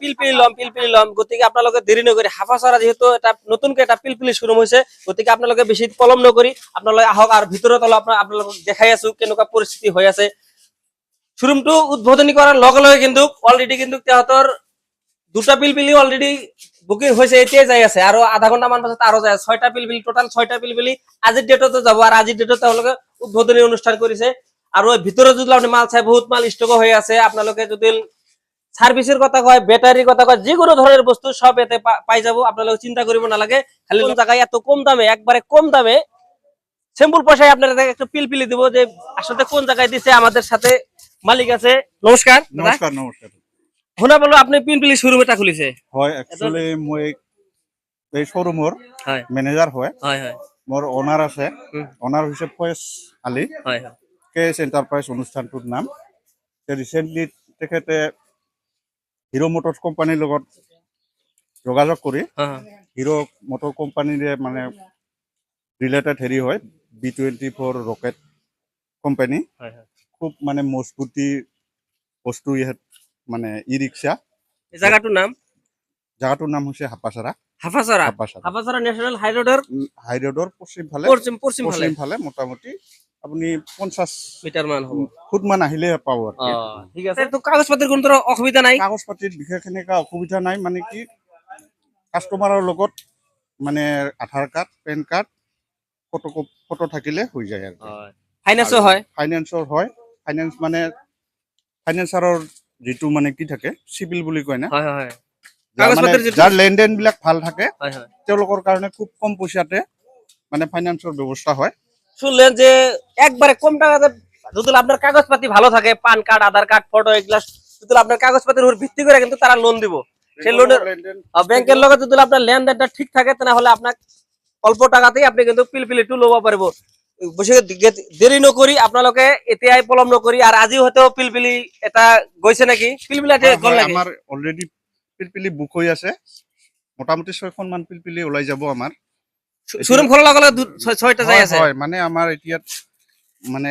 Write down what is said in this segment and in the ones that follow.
পিলপিলি লম পিলপিলি লম। গতিকে আপোনালোকে দেৰি নকৰি হাফাচৰা যিহেতু এটা নতুনকে এটা পিলপিলি শ্বৰুম হৈছে, গতিকে আপোনালোকে বেছি পলম নকৰি আপোনালোকে আহক আৰু ভিতৰত অলপ আপোনালোকক দেখাই আছো কেনেকুৱা পৰিস্থিতি হৈ আছে। শ্বৰুমটো উদ্বোধনী কৰাৰ লগে কিন্তু অলৰেডি কিন্তু তাহাঁতৰ দুটা পিলপিলি অলৰেডি বুকিং হৈছে, এতিয়াই যাই আছে। আৰু আধা ঘণ্টা মান পাছত আৰু যায় আছে। ছয়টা পিলপিলি টোটাল ছয়টা পিলপিলি আজিৰ ডেটতো যাব আৰু আজিৰ ডেটত তেওঁলোকে উদ্বোধনী অনুষ্ঠান কৰিছে। আৰু ভিতৰত যদি আপুনি মাল চাই, বহুত মাল ষ্টক হৈ আছে। আপোনালোকে যদি সার্ভিসের কথা কয় ব্যাটারির কথা কয় যে কোনো ধরনের বস্তু সব এতে পাই যাব। আপনারা চিন্তা করিব না লাগে। খালি জায়গায় এত কম দামে একবারে কম দামে সিম্পল পয়সায় আপনারা একটা পিলপিলি দিব যে আসলে কোন জায়গায় দিছে আমাদের সাথে মালিক আছে। নমস্কার দাদা। নমস্কাৰ নমস্কাৰ শুনা পালো আপনি পিলপিলি শোরুম এটা খুলিছে? হয় একচুৱেলি মই এই শ্বৰুমৰ হয়। মেনেজাৰ হয়। হয় হয়। মোৰ অনাৰ আছে। অনাৰ হৈছে ফয়েজ আলী। হয় হয়। কে এছ এণ্টাৰপ্ৰাইজ অনুষ্ঠানটোৰ নাম। ৰিচেণ্টলি তেখেতে হিৰ' মটৰ্ছ কোম্পানীৰ লগত যোগাযোগ কৰি। হিৰ' মটৰ কোম্পানীৰে মানে ৰিলেটেড হেৰি হয় B twenty four rocket company. খুব মানে মজবুতি বস্তু ইয়াত মানে ই ৰিক্সা জায়গাটার নাম? জাগাটোৰ নাম হৈছে হাপাচাৰা। হাপাচাৰা? হাফাসরা ন্যাশনাল হাই রোডের পশ্চিম ফালে পশ্চিম পশ্চিম ফালে পশ্চিম ফালে মোটামুটি। আপুনি পঞ্চাছ মিটার মান হব। ফুট মান আহিলে পাব ঠিক আছে। তো কাগজপত্রের কোনো অসুবিধা নাই? কাগজ পাতিৰ বিশেষ অসুবিধা নাই মানে কি কাষ্টমাৰৰ লগত মানে Aadhaar card PAN card photo photo থাকিলে হৈ যায় আৰু। ফাইন্যান্সও হয়? ফাইনেন্সৰ হয়। ফাইনেন্স মানে ফাইনেন্সাৰৰ যিটো মানে কি থাকে চিভিল বুলি কয় না হয় হয় হয়। যাৰ মানে লেনদেন বিলাক ভালো থাকে তেওঁলোকৰ কাৰণে খুব কম পইচাতে মানে ফাইনেন্সৰ ব্যৱস্থা হয়। শুনলেন যে একবারে কম টাকাতে যদি আপনার কাগজপাতি ভালো থাকে পান কার্ড আধার কার্ড ফটো এগুলা যদি আপনার কাগজপাতির উপর ভিত্তি করে কিন্তু তারা লোন দিব। সেই লোনের ব্যাংকের লগে যদি আপনার লেনদেনটা ঠিক থাকে তাহলে আপনার অল্প টাকাতেই আপনি কিন্তু পিলপিলিটো ল'ব পাৰিব বেছি গে- দেৰি নকৰি আপোনালোকে এতিয়াই পলম নকৰি আৰু আজি হয়তো পিলপিলি এটা গৈছে নেকি? পিলপিলি আমাৰ অলৰেডি পিলপিলি বুক হৈ আছে। মোটামুটি ছয়খন মান পিলপিলি ওলাই যাব আমাৰ। শ্বৰুম খোলাৰ লগে লগে ছয়টা যাই আছে? হয় মানে আমাৰ এতিয়া মানে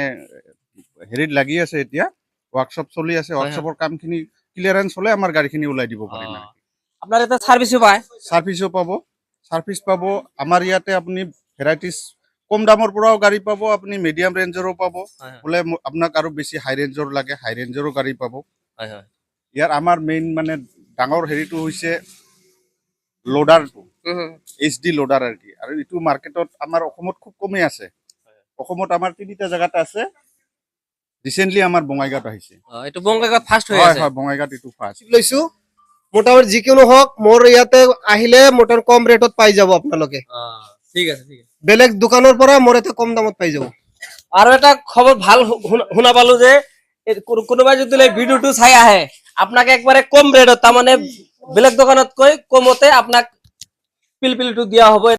হেৰিত লাগি আছে এতিয়া ৱৰ্কশ্বপ চলি আছে। ৱৰ্কশ্বপৰ কামখিনি ক্লিয়াৰেঞ্চ হ'লে আমাৰ গাড়ীখিনি ওলাই দিব পাৰিম। আপোনাৰ এটা চাৰ্ভিচো পায়? ছাৰ্ভিচো পাব ছাৰ্ভিচ পাব আমাৰ ইয়াতে আপুনি ভেৰাইটিজ কম দামৰ পৰাও গাড়ী পাব আপুনি মিডিয়াম ৰেঞ্জৰো পাব। বোলে আপোনাক আৰু বেছি হাই ৰেঞ্জৰ লাগে হাই ৰেঞ্জৰো গাড়ী পাব। হয় হয়। ইয়াৰ আমাৰ মেইন মানে ডাঙৰ হেৰিটো হৈছে লোডাৰটো এইচ ডি লোডাৰ আৰু কি। আৰু এইটো মাৰ্কেটত আমাৰ অসমত খুব কমেই আছে। অসমত আমাৰ তিনিটা জেগাত আছে। ৰিচেণ্টলি আমাৰ বঙাইগাঁৱত আহিছে। এইটো বংগাইগাঁৱত ফাৰ্ষ্ট হয় আছে। হয় বঙাইগাঁৱত এইটো ফাৰ্ষ্ট লৈছো। মোটামুটি যিকোনো হওক মোৰ ইয়াতে আহিলে মোটামুটি কম ৰেটত পাই যাব আপোনালোকে। ঠিক আছে ঠিক আছে। বেলেগ দোকানৰ পৰা মোৰ ইয়াতে কম দামত পাই যাব। আৰু এটা খবৰ ভালো শুনা- পালো যে কোনোবাই যদি ভিডিঅ'টো চাই আহে আপোনাক একবাৰে কম ৰেটত তাৰমানে বেলেগ দোকানতকৈ কমতে আপোনাক পিলপিলিটো দিয়া হ'ব।